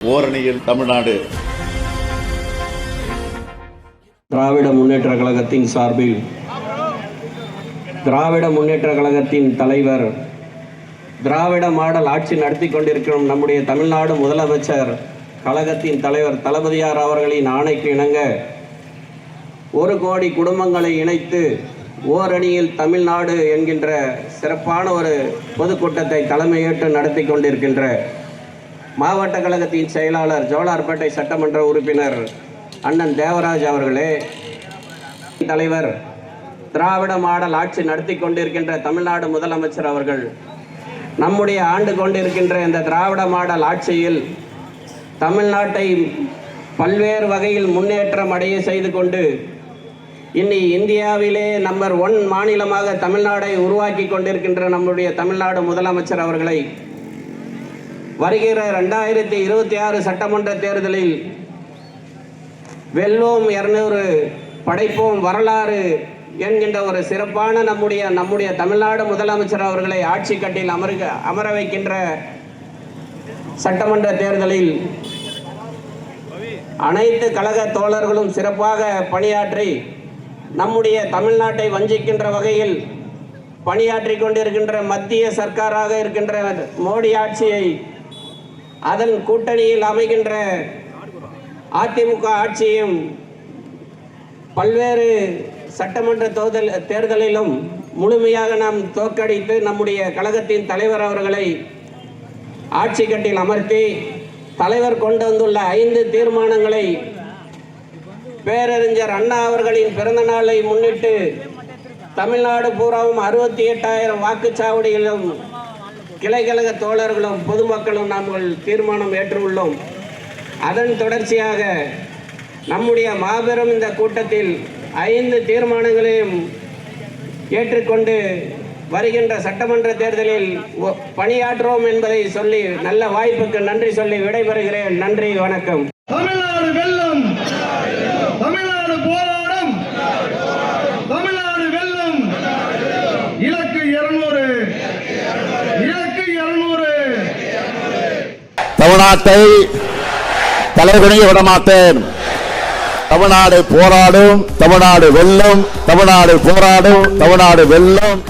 ஓரணியில் தமிழ்நாடு. திராவிட முன்னேற்ற கழகத்தின் சார்பில் திராவிட முன்னேற்ற கழகத்தின் தலைவர் திராவிட மாடல் ஆட்சி நடத்தி கொண்டிருக்கும் நம்முடைய தமிழ்நாடு முதலமைச்சர் கழகத்தின் தலைவர் தளபதியார் அவர்களின் ஆணைக்கு இணங்க ஒரு கோடி குடும்பங்களை இணைத்து ஓரணியில் தமிழ்நாடு என்கின்ற சிறப்பான ஒரு பொதுக்கூட்டத்தை தலைமையேற்று நடத்தி கொண்டிருக்கின்ற மாவட்ட கழகத்தின் செயலாளர் ஜோலார்பேட்டை சட்டமன்ற உறுப்பினர் அண்ணன் தேவராஜ் அவர்களே தலைவர் திராவிட மாடல் ஆட்சி நடத்தி கொண்டிருக்கின்ற தமிழ்நாடு முதலமைச்சர் அவர்கள் நம்முடைய ஆண்டு கொண்டிருக்கின்ற இந்த திராவிட மாடல் ஆட்சியில் தமிழ்நாட்டை பல்வேறு வகையில் முன்னேற்றம் அடைய செய்து கொண்டு இன்னி இந்தியாவிலே நம்பர் ஒன் மாநிலமாக தமிழ்நாடை உருவாக்கி கொண்டிருக்கின்ற நம்முடைய தமிழ்நாடு முதலமைச்சர் அவர்களை வருகிற ரெண்டாயிரத்தி இருபத்தி ஆறு சட்டமன்ற தேர்தலில் வெல்லோம் இரநூறு படைப்போம் வரலாறு என்கின்ற ஒரு சிறப்பான நம்முடைய நம்முடைய தமிழ்நாடு முதலமைச்சர் அவர்களை ஆட்சி கட்டில் அமர்க அமர வைக்கின்ற சட்டமன்ற தேர்தலில் அனைத்து கழக தோழர்களும் சிறப்பாக பணியாற்றி நம்முடைய தமிழ்நாட்டை வஞ்சிக்கின்ற வகையில் பணியாற்றி கொண்டிருக்கின்ற மத்திய சர்க்காராக இருக்கின்ற மோடி ஆட்சியை அதன் கூட்டணியில் அமைகின்ற அதிமுக ஆட்சியும் பல்வேறு சட்டமன்ற தோதல் தேர்தலிலும் முழுமையாக நாம் தோற்கடித்து நம்முடைய கழகத்தின் தலைவர் அவர்களை ஆட்சி கட்டில் அமர்த்தி தலைவர் கொண்டு வந்துள்ள ஐந்து தீர்மானங்களை பேரறிஞர் அண்ணா அவர்களின் பிறந்த நாளை முன்னிட்டு தமிழ்நாடு பூராவும் அறுபத்தி எட்டாயிரம் வாக்குச்சாவடிகளிலும் கிளைக்கழக தோழர்களும் பொதுமக்களும் நாங்கள் தீர்மானம் ஏற்றுள்ளோம். அதன் தொடர்ச்சியாக நம்முடைய மாபெரும் இந்த கூட்டத்தில் ஐந்து தீர்மானங்களையும் ஏற்றுக்கொண்டு வருகின்ற சட்டமன்ற தேர்தலில் பணியாற்றுவோம் என்பதை சொல்லி நல்ல வாய்ப்புக்கு நன்றி சொல்லி விடைபெறுகிறேன். நன்றி வணக்கம். தமிழ்நாடு வெள்ளம் தமிழ்நாடு போராடும் தமிழ்நாடு வெல்லும் இலக்கு இருநூறு இலக்கு இருநூறு தமிழ்நாட்டை தலைகுனிய விடமாட்டேன். தமிழ்நாடு போராடும் தமிழ்நாடு வெல்லும் தமிழ்நாடு போராடும் தமிழ்நாடு வெல்லும்.